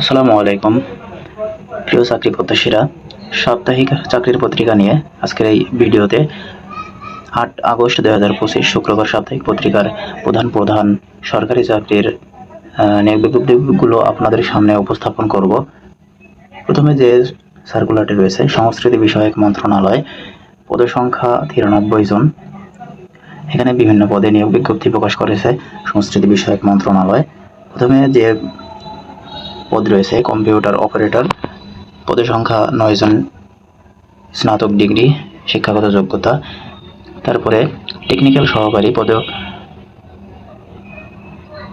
আসসালামু আলাইকুম। প্রিয় চাকরি প্রত্যাশীরা, সাপ্তাহিক চাকরির পত্রিকা নিয়ে আজকের এই ভিডিওতে আট আগস্ট দুই হাজার পঁচিশ শুক্রবার সাপ্তাহিক পত্রিকার প্রধান প্রধান সরকারি চাকরির নিয়োগ বিজ্ঞপ্তিগুলো আপনাদের সামনে উপস্থাপন করব। প্রথমে যে সার্কুলারটি রয়েছে, সংস্কৃতি বিষয়ক মন্ত্রণালয় পদসংখ্যা তিরানব্বই জন। এখানে বিভিন্ন পদে নিয়োগ বিজ্ঞপ্তি প্রকাশ করেছে সংস্কৃতি বিষয়ক মন্ত্রণালয়। প্রথমে যে পদ রয়েছে কম্পিউটার অপারেটর পদের সংখ্যা নয় জন স্নাতক ডিগ্রি শিক্ষাগত যোগ্যতা। তারপরে টেকনিক্যাল সহকারী পদে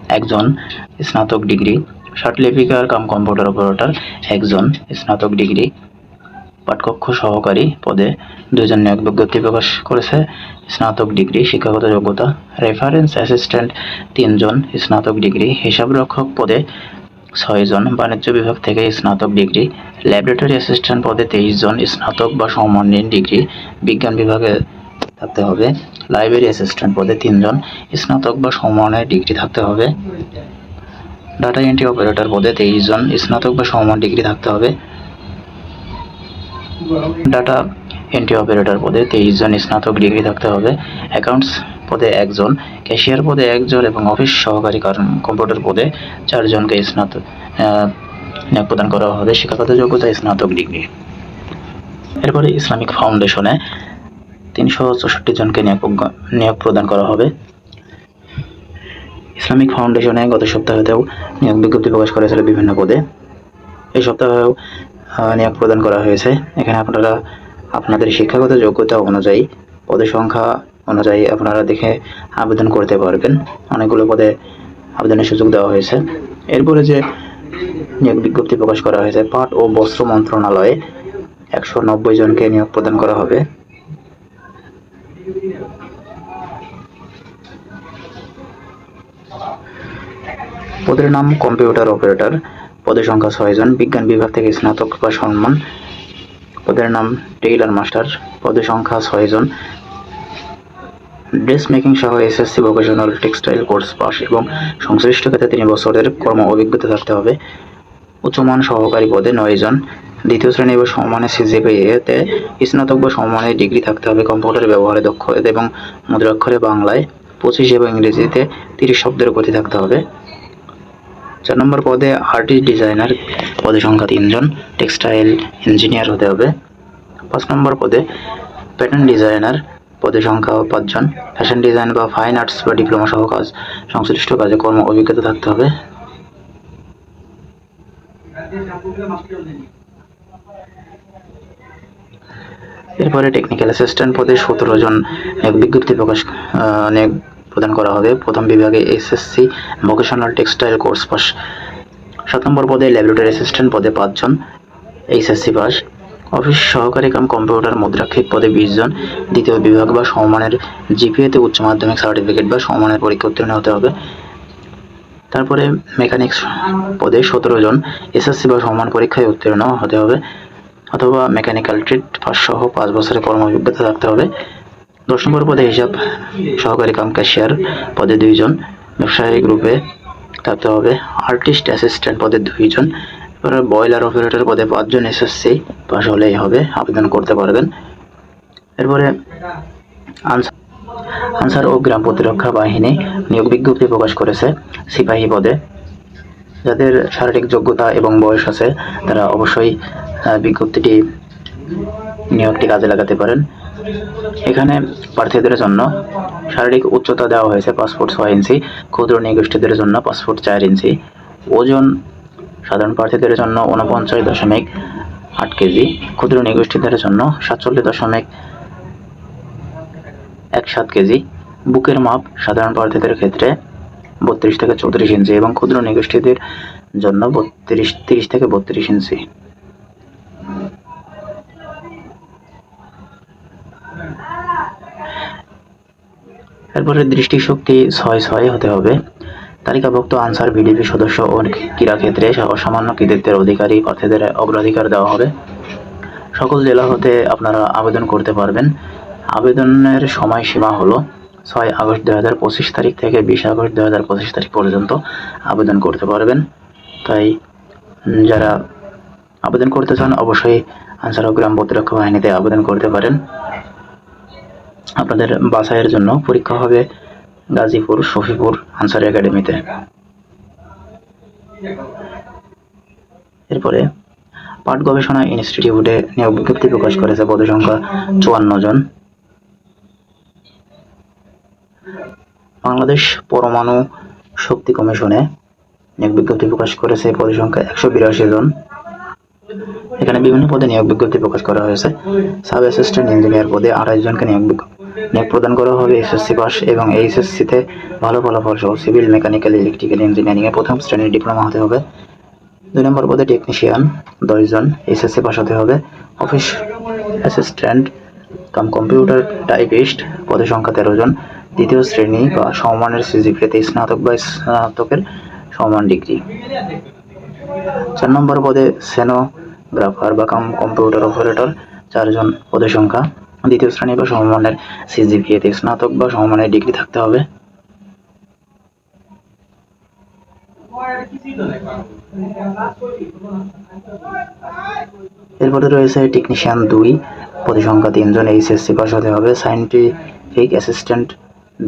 একজন স্নাতক ডিগ্রি সার্টিফিকার কাম কম্পিউটার অপারেটর একজন স্নাতক ডিগ্রি পাঠকক্ষ সহকারী পদে দুজন নিয়োগ বিজ্ঞপ্তি প্রকাশ করেছে, স্নাতক ডিগ্রি শিক্ষাগত যোগ্যতা। রেফারেন্স অ্যাসিস্ট্যান্ট তিনজন স্নাতক ডিগ্রি হিসাবরক্ষক পদে ছয়জন বাণিজ্য বিভাগ থেকে স্নাতক ডিগ্রি ল্যাবরেটরি অ্যাসিস্ট্যান্ট পদে তেইশ জন স্নাতক বা সমমানের ডিগ্রি বিজ্ঞান বিভাগে থাকতে হবে। লাইব্রেরি অ্যাসিস্ট্যান্ট পদে তিনজন স্নাতক বা সমমানের ডিগ্রি থাকতে হবে। ডাটা এন্ট্রি অপারেটর পদে তেইশ জন স্নাতক বা সমমান ডিগ্রি থাকতে হবে। ডাটা এন্ট্রি অপারেটর পদে তেইশ জন স্নাতক ডিগ্রি থাকতে হবে। অ্যাকাউন্টস পদে একজন ক্যাশিয়ার পদে একজন এবং অফিস সহকারী কারণ কম্পিউটার পদে চারজনকে স্নাতক নিয়োগ প্রদান করা হবে, শিক্ষাগত যোগ্যতা, স্নাতক ডিগ্রি এরপরে ইসলামিক ফাউন্ডেশনে তিনশো চৌষট্টি জনকে নিয়োগ নিয়োগ প্রদান করা হবে। ইসলামিক ফাউন্ডেশনে গত সপ্তাহেতেও নিয়োগ বিজ্ঞপ্তি প্রকাশ করেছিল বিভিন্ন পদে। এই সপ্তাহেও নিয়োগ প্রদান করা হয়েছে। এখানে আপনারা, আপনাদের শিক্ষাগত যোগ্যতা অনুযায়ী পদের সংখ্যা অনুযায়ী আপনারা দেখে আবেদন করতে পারবেন। অনেকগুলো পদে আবেদনের সুযোগ দেওয়া হয়েছে। এরপরে যে নিয়োগ বিজ্ঞপ্তি প্রকাশ করা হয়েছে, পাট ও বস্ত্র মন্ত্রণালয়ে একশো নব্বই জনকে নিয়োগ প্রদান করা হবে। পদের নাম কম্পিউটার অপারেটর। পদের সংখ্যা ছয়জন বিজ্ঞান বিভাগ থেকে স্নাতক বা সম্মান। পদের নাম টেইলার মাস্টার। পদের সংখ্যা ছয়জন ড্রেস মেকিং সহ SSC vocational textile course pass এবং সংশ্লিষ্ট ক্ষেত্রে তিন বছরের কর্ম অভিজ্ঞতা থাকতে হবে। উচ্চমান সহকারী পদে নয় জন। দ্বিতীয় শ্রেণি বা সমমানের সিজিপিএতে স্নাতক বা সমমানের ডিগ্রি থাকতে হবে। কম্পিউটার ব্যবহারে দক্ষ এবং মুদ্রাক্ষরে বাংলায় পঁচিশ এবং ইংরেজিতে তিরিশ শব্দের গতি থাকতে হবে। চার নম্বর পদে আর্টিস্ট ডিজাইনার পদের সংখ্যা তিনজন টেক্সটাইল ইঞ্জিনিয়ার হতে হবে। পাঁচ নম্বর পদে প্যাটার্ন ডিজাইনার পদের সংখ্যা পাঁচজন ফ্যাশন ডিজাইন বা ফাইন আর্টস বা ডিপ্লোমা সহ কাজ। সংশ্লিষ্ট কাজে কর্ম অভিজ্ঞতা থাকতে হবে। এরপরে টেকনিক্যাল অ্যাসিস্ট্যান্ট পদে সতেরো জন নিয়োগ বিজ্ঞপ্তি প্রকাশ নিয়োগ প্রদান করা হবে। প্রথম বিভাগে SSC vocational textile course pass সাত নম্বর পদে ল্যাবরেটরি অ্যাসিস্ট্যান্ট পদে পাঁচজন এইচএসসি পাস অফিস সহকারী কাম কম্পিউটার মুদ্রাক্ষিক পদে বিশ জন, দ্বিতীয় বিভাগ বা সমমানের জিপিএতে উচ্চ মাধ্যমিক সার্টিফিকেট বা সমমানের পরীক্ষা উত্তীর্ণ হতে হবে। তারপরে মেকানিক্স পদে সতেরো জন এসএসসি বা সমান পরীক্ষায় উত্তীর্ণ হতে হবে অথবা মেকানিক্যাল ট্রিট পাস সহ পাঁচ বছরের কর্ম অভিজ্ঞতা থাকতে হবে। দশ নম্বর পদে হিসাব সহকারী কাম ক্যাশিয়ার পদে দুইজন ব্যবসায়ী গ্রুপে থাকতে হবে। আর্টিস্ট অ্যাসিস্ট্যান্ট পদে দুইজন এবারে বয়লার অপারেটর পদে পাঁচজন এসএসসি পাস হলেই হবে, আবেদন করতে পারবেন। এরপরে আনসার আনসার ও গ্রাম প্রতিরক্ষা বাহিনী নিয়োগ বিজ্ঞপ্তি প্রকাশ করেছে সিপাহী পদে। যাদের শারীরিক যোগ্যতা এবং বয়স আছে, তারা অবশ্যই বিজ্ঞপ্তিটি, নিয়োগটি কাজে লাগাতে পারেন। এখানে প্রার্থীদের জন্য শারীরিক উচ্চতা দেওয়া হয়েছে পাসপোর্ট ছয় ইঞ্চি, ক্ষুদ্র নিগোষ্ঠীদের জন্য পাসপোর্ট চার ইঞ্চি। ওজন সাধারণ প্রার্থীদের জন্য উনপঞ্চাশ দশমিক আট কেজি, ক্ষুদ্র নিগোষ্ঠীদের জন্য সাতচল্লিশ দশমিক এক সাত কেজি। বুকের মাপ সাধারণ প্রার্থীদের ক্ষেত্রে বত্রিশ থেকে চৌত্রিশ ইঞ্চি এবং ক্ষুদ্র নিগোষ্ঠীদের জন্য বত্রিশ, তিরিশ থেকে বত্রিশ ইঞ্চি। এরপরে দৃষ্টিশক্তি ছয় ছয় হতে হবে। তালিকাভুক্ত আনসার ভিডিপি সদস্য ও ক্রীড়া ক্ষেত্রে অসামান্য কৃতিত্বের অধিকারী প্রার্থীদের অগ্রাধিকার দেওয়া হবে। সকল জেলা হতে আপনারা আবেদন করতে পারবেন। আবেদনের সময়সীমা হলো ছয় আগস্ট দু হাজার পঁচিশ তারিখ থেকে বিশ আগস্ট দু হাজার পঁচিশ তারিখ পর্যন্ত আবেদন করতে পারবেন। তাই যারা আবেদন করতে চান অবশ্যই আনসার ও গ্রাম প্রতিরক্ষা বাহিনীতে আবেদন করতে পারেন। আপনাদের বাছাইয়ের জন্য পরীক্ষা হবে গাজীপুর, শফিপুর, আনসার একাডেমিতে। এরপরে পাট গবেষণা ইনস্টিটিউটে নিয়োগ বিজ্ঞপ্তি প্রকাশ করেছে পদ সংখ্যা চুয়ান্ন জন। বাংলাদেশ পরমাণু শক্তি কমিশনে নিয়োগ বিজ্ঞপ্তি প্রকাশ করেছে পদ সংখ্যা একশো বিরাশি জন। এখানে বিভিন্ন পদে নিয়োগ বিজ্ঞপ্তি প্রকাশ করা হয়েছে। সাব অ্যাসিস্ট্যান্ট ইঞ্জিনিয়ার পদে আড়াইশ জনকে নিয়োগ বিজ্ঞ- নিয়োগ প্রদান করা হবে এসএসসি পাস এবং এইচএসসিতে ভালো ফলাফল সহ সিভিল, মেকানিক্যাল, ইলেকট্রিক্যাল, ইঞ্জিনিয়ারিং এ প্রথম শ্রেণির ডিপ্লোমা হতে হবে। দুই নম্বর পদে টেকনিশিয়ান দশজন এসএসসি পাস হতে হবে। Office assistant cum computer typist পদের সংখ্যা তেরো জন। দ্বিতীয় শ্রেণি বা সমমানের সিজিপিএতে স্নাতক বা স্নাতকের সমান ডিগ্রি। চার নম্বর পদে সেনোগ্রাফার বা কাম কম্পিউটার অপারেটর চারজন পদের সংখ্যা দ্বিতীয় শ্রেণি বা সমমানের সিজিপিএতে স্নাতক বা সমমানের ডিগ্রি থাকতে হবে। এরপরে রয়েছে টেকনিশিয়ান দুই পদের সংখ্যা তিনজন এইচএসসি পাস হতে হবে সায়েন্টিফিক অ্যাসিস্ট্যান্ট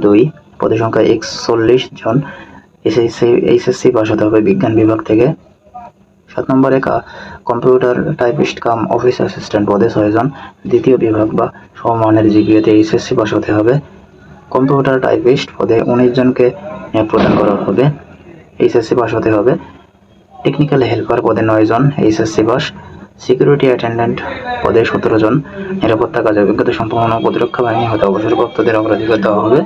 দুই পদের সংখ্যা একচল্লিশ জন এসএসসি এইচএসসি পাস হতে হবে বিজ্ঞান বিভাগ থেকে। সাত নম্বরে কা- computer typist cum office assistant পদে ছয়জন। দ্বিতীয় বিভাগ বা সমমানের জিপিএতে এইচএসসি পাস হতে হবে। কম্পিউটার টাইপিস্ট পদে উনিশ জনকে নিয়োগ প্রদান করা হবে। এইচএসসি পাস হতে হবে। টেকনিক্যাল হেল্পার পদে নয় জন এইচএসসি পাস সিকিউরিটি অ্যাটেন্ডেন্ট পদে সতেরো জন। নিরাপত্তা কাজে অভিজ্ঞতা সম্পন্ন প্রতিরক্ষা বাহিনী হতে অবসরপ্রাপ্তদের অগ্রাধিকার দেওয়া হবে।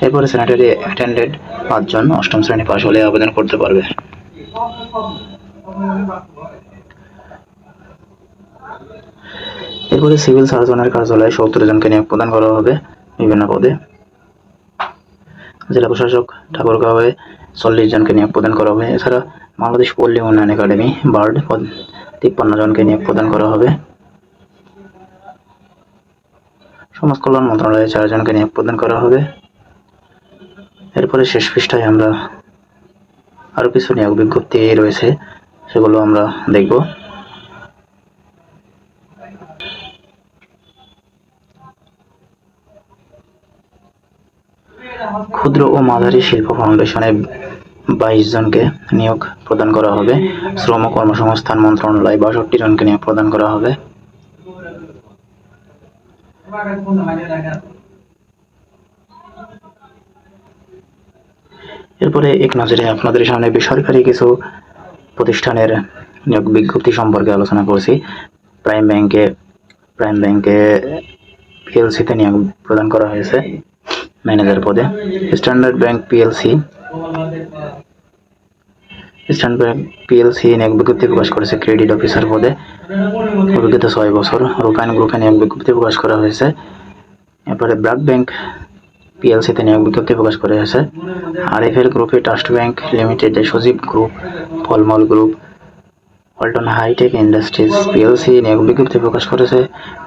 এরপরে স্যানিটারি অ্যাটেন্ডেন্ট পাঁচজন অষ্টম শ্রেণি পাশ হলে আবেদন করতে পারবে। এরপরে সিভিল সার্জনের কার্যালয়ে সত্তর জনকে নিয়োগ প্রদান করা হবে বিভিন্ন পদে। জেলা প্রশাসক ঠাকুরগাঁওয়ে চল্লিশ জনকে নিয়োগ প্রদান করা হবে। এছাড়া বাংলাদেশ পল্লী উন্নয়ন একাডেমি বার্ড পদ তিপ্পান্ন জনকে নিয়োগ প্রদান করা হবে। সমাজ কল্যাণ মন্ত্রণালয়ে চারজনকে নিয়োগ প্রদান করা হবে। এরপরে শেষ পৃষ্ঠায় আমরা আরও কিছু নিয়োগ বিজ্ঞপ্তি রয়েছে। সেগুলো আমরা দেখব। ক্ষুদ্র ও মাঝারি শিল্প ফাউন্ডেশনে বাইশ জনকে নিয়োগ প্রদান করা হবে। শ্রম কর্মসংস্থান মন্ত্রণালয় বাষট্টি জনকে নিয়োগ প্রদান করা হবে। এরপরে এক নজরে আপনাদের সামনে বেসরকারি কিছু প্রতিষ্ঠানের নিয়োগ বিজ্ঞপ্তি সম্পর্কে আলোচনা করছি। প্রাইম ব্যাংকে প্রাইম ব্যাংকে পিএলসিতে নিয়োগ প্রদান করা হয়েছে ম্যানেজার পদে। Standard bank PLC standard bank PLC নিয়োগ বিজ্ঞপ্তি প্রকাশ করেছে ক্রেডিট অফিসার পদে। অভিজ্ঞতা ছয় বছর। রূপায়ণ গ্রুপে নিয়োগ বিজ্ঞপ্তি প্রকাশ করা হয়েছে। এরপরে ব্র্যাক ব্যাংক পিএলসিতে নিয়োগ বিজ্ঞপ্তি প্রকাশ করা হয়েছে আরএফএল গ্রুপে ট্রাস্ট ব্যাংক লিমিটেডে Sajeeb group ফলমল group Alton hitech industries PLC নিয়োগ বিজ্ঞপ্তি প্রকাশ করেছে।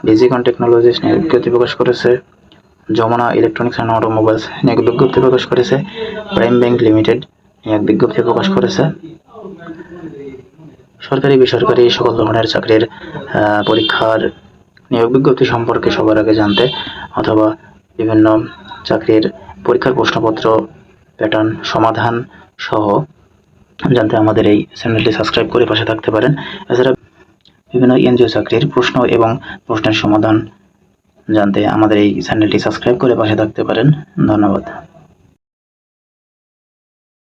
ডিজিকন টেকনোলজিস নিয়োগ বিজ্ঞপ্তি প্রকাশ করেছে। যমুনা ইলেকট্রনিক্স অ্যান্ড অটোমোবাইলস নিয়োগ বিজ্ঞপ্তি প্রকাশ করেছে। প্রাইম ব্যাংক লিমিটেড নিয়োগ বিজ্ঞপ্তি প্রকাশ করেছে। সরকারি, বেসরকারি সকল ধরনের চাকরির পরীক্ষার নিয়োগ বিজ্ঞপ্তি সম্পর্কে সবার আগে জানতে অথবা বিভিন্ন চাকরির পরীক্ষার প্রশ্নপত্র প্যাটার্ন সমাধান সহ জানতে আমাদের এই চ্যানেলটি সাবস্ক্রাইব করে পাশে থাকতে পারেন। এছাড়া বিভিন্ন এনজিও চাকরির প্রশ্ন এবং প্রশ্নের সমাধান জানতে আমাদের এই চ্যানেলটি সাবস্ক্রাইব করে পাশে থাকতে পারেন। ধন্যবাদ।